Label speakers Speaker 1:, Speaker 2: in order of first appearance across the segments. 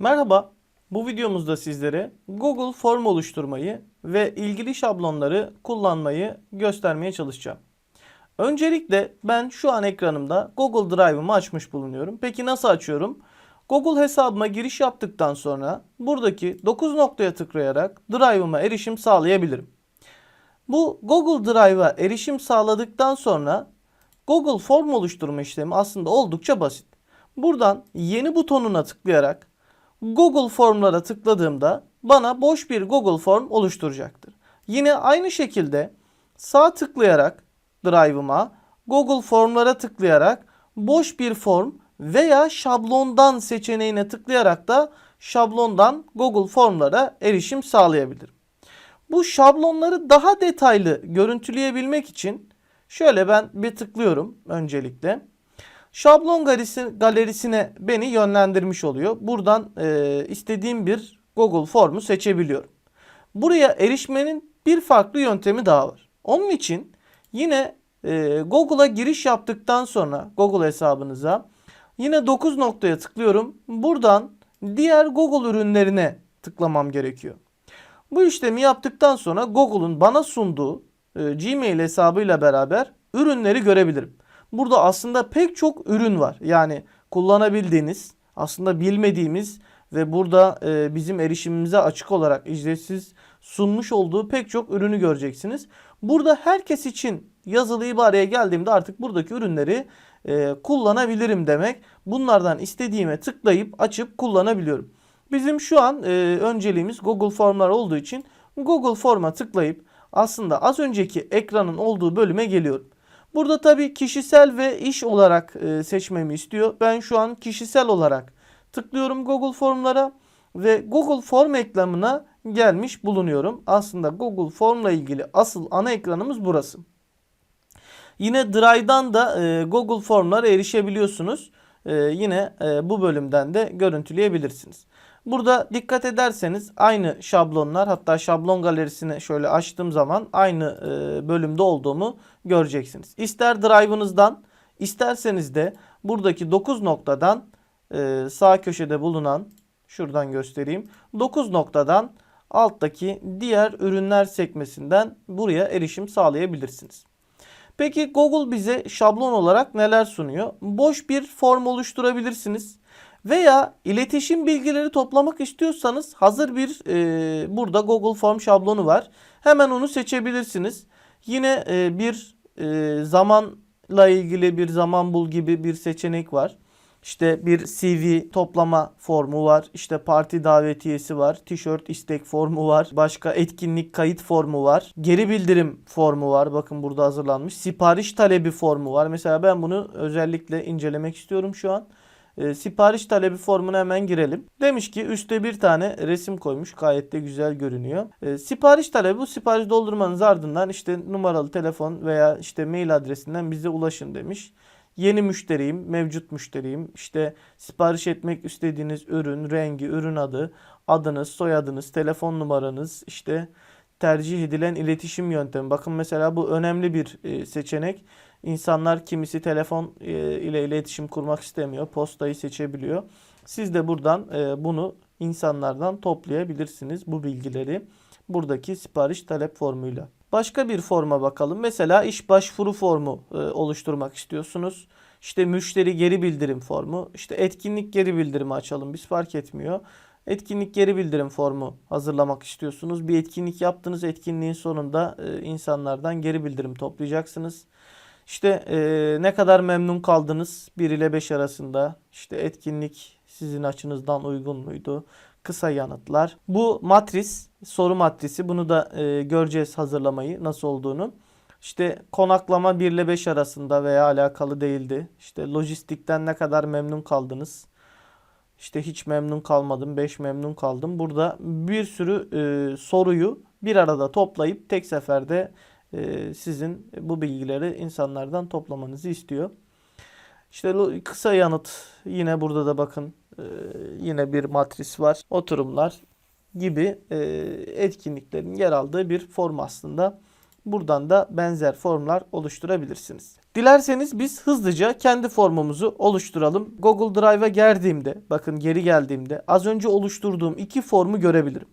Speaker 1: Merhaba, bu videomuzda sizlere Google Form oluşturmayı ve ilgili şablonları kullanmayı göstermeye çalışacağım. Öncelikle ben şu an ekranımda Google Drive'ımı açmış bulunuyorum. Peki nasıl açıyorum? Google hesabıma giriş yaptıktan sonra buradaki 9 noktaya tıklayarak Drive'ıma erişim sağlayabilirim. Bu Google Drive'a erişim sağladıktan sonra Google Form oluşturma işlemi aslında oldukça basit. Buradan yeni butonuna tıklayarak Google Formlara tıkladığımda bana boş bir Google Form oluşturacaktır. Yine aynı şekilde sağ tıklayarak Drive'ıma Google Formlara tıklayarak boş bir form veya şablondan seçeneğine tıklayarak da şablondan Google Formlara erişim sağlayabilirim. Bu şablonları daha detaylı görüntüleyebilmek için şöyle ben bir tıklıyorum öncelikle. Şablon galerisi, galerisine beni yönlendirmiş oluyor. Buradan e, istediğim bir Google formu seçebiliyorum. Buraya erişmenin bir farklı yöntemi daha var. Onun için yine e, Google'a giriş yaptıktan sonra Google hesabınıza yine 9 noktaya tıklıyorum. Buradan diğer Google ürünlerine tıklamam gerekiyor. Bu işlemi yaptıktan sonra Google'un bana sunduğu e, Gmail hesabıyla beraber ürünleri görebilirim. Burada aslında pek çok ürün var. Yani kullanabildiğiniz, aslında bilmediğimiz ve burada e, bizim erişimimize açık olarak ücretsiz sunmuş olduğu pek çok ürünü göreceksiniz. Burada herkes için yazılı ibareye geldiğimde artık buradaki ürünleri e, kullanabilirim demek. Bunlardan istediğime tıklayıp açıp kullanabiliyorum. Bizim şu an e, önceliğimiz Google Formlar olduğu için Google Form'a tıklayıp aslında az önceki ekranın olduğu bölüme geliyorum. Burada tabii kişisel ve iş olarak e, seçmemi istiyor. Ben şu an kişisel olarak tıklıyorum Google Formlara ve Google Form ekranına gelmiş bulunuyorum. Aslında Google Form'la ilgili asıl ana ekranımız burası. Yine Drive'dan da e, Google Form'lara erişebiliyorsunuz. E, yine bu bölümden de görüntüleyebilirsiniz. Burada dikkat ederseniz aynı şablonlar hatta şablon galerisini şöyle açtığım zaman aynı e, bölümde olduğumu göreceksiniz. İster Drive'ınızdan isterseniz de buradaki 9 noktadan e, sağ köşede bulunan şuradan göstereyim. 9 noktadan alttaki diğer ürünler sekmesinden buraya erişim sağlayabilirsiniz. Peki Google bize şablon olarak neler sunuyor? Boş bir form oluşturabilirsiniz. Veya iletişim bilgileri toplamak istiyorsanız hazır bir e, burada Google Form şablonu var. Hemen onu seçebilirsiniz. Yine e, bir e, zamanla ilgili bir zaman bul gibi bir seçenek var. İşte bir CV toplama formu var. İşte parti davetiyesi var. Tişört istek formu var. Başka etkinlik kayıt formu var. Geri bildirim formu var. Bakın burada hazırlanmış. Sipariş talebi formu var. Mesela ben bunu özellikle incelemek istiyorum şu an. E, sipariş talebi formuna hemen girelim. Demiş ki üstte bir tane resim koymuş. Gayet de güzel görünüyor. E, sipariş talebi bu sipariş doldurmanız ardından işte numaralı telefon veya işte mail adresinden bize ulaşın demiş. Yeni müşteriyim, mevcut müşteriyim. İşte sipariş etmek istediğiniz ürün, rengi, ürün adı, adınız, soyadınız, telefon numaranız, işte tercih edilen iletişim yöntemi. Bakın mesela bu önemli bir e, seçenek. İnsanlar kimisi telefon e, ile iletişim kurmak istemiyor. Postayı seçebiliyor. Siz de buradan e, bunu insanlardan toplayabilirsiniz bu bilgileri. Buradaki sipariş talep formuyla. Başka bir forma bakalım. Mesela iş başvuru formu e, oluşturmak istiyorsunuz. İşte müşteri geri bildirim formu. İşte etkinlik geri bildirimi açalım. Biz fark etmiyor. Etkinlik geri bildirim formu hazırlamak istiyorsunuz. Bir etkinlik yaptınız. Etkinliğin sonunda insanlardan geri bildirim toplayacaksınız. İşte e, ne kadar memnun kaldınız 1 ile 5 arasında. İşte etkinlik sizin açınızdan uygun muydu? Kısa yanıtlar. Bu matris, soru matrisi. Bunu da e, göreceğiz hazırlamayı nasıl olduğunu. İşte konaklama 1 ile 5 arasında veya alakalı değildi. İşte lojistikten ne kadar memnun kaldınız? İşte hiç memnun kalmadım, 5 memnun kaldım. Burada bir sürü e, soruyu bir arada toplayıp tek seferde sizin bu bilgileri insanlardan toplamanızı istiyor. İşte kısa yanıt yine burada da bakın e, yine bir matris var. Oturumlar gibi e, etkinliklerin yer aldığı bir form aslında. Buradan da benzer formlar oluşturabilirsiniz. Dilerseniz biz hızlıca kendi formumuzu oluşturalım. Google Drive'a geldiğimde, bakın geri geldiğimde az önce oluşturduğum iki formu görebilirim.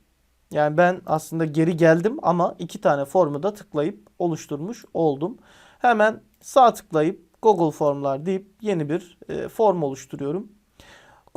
Speaker 1: Yani ben aslında geri geldim ama iki tane formu da tıklayıp oluşturmuş oldum. Hemen sağ tıklayıp Google Formlar deyip yeni bir e, form oluşturuyorum.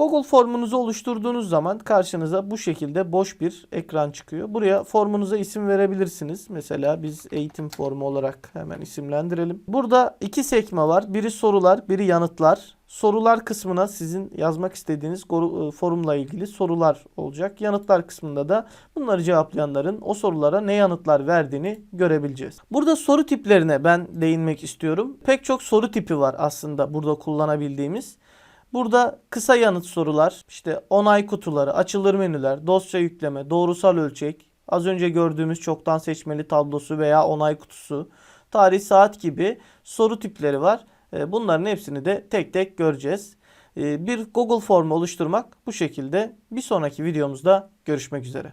Speaker 1: Google formunuzu oluşturduğunuz zaman karşınıza bu şekilde boş bir ekran çıkıyor. Buraya formunuza isim verebilirsiniz. Mesela biz eğitim formu olarak hemen isimlendirelim. Burada iki sekme var. Biri sorular, biri yanıtlar. Sorular kısmına sizin yazmak istediğiniz e, forumla ilgili sorular olacak. Yanıtlar kısmında da bunları cevaplayanların o sorulara ne yanıtlar verdiğini görebileceğiz. Burada soru tiplerine ben değinmek istiyorum. Pek çok soru tipi var aslında burada kullanabildiğimiz. Burada kısa yanıt sorular, işte onay kutuları, açılır menüler, dosya yükleme, doğrusal ölçek, az önce gördüğümüz çoktan seçmeli tablosu veya onay kutusu, tarih saat gibi soru tipleri var. E, Bunların hepsini de tek tek göreceğiz. E, Bir Google formu oluşturmak bu şekilde. Bir sonraki videomuzda görüşmek üzere.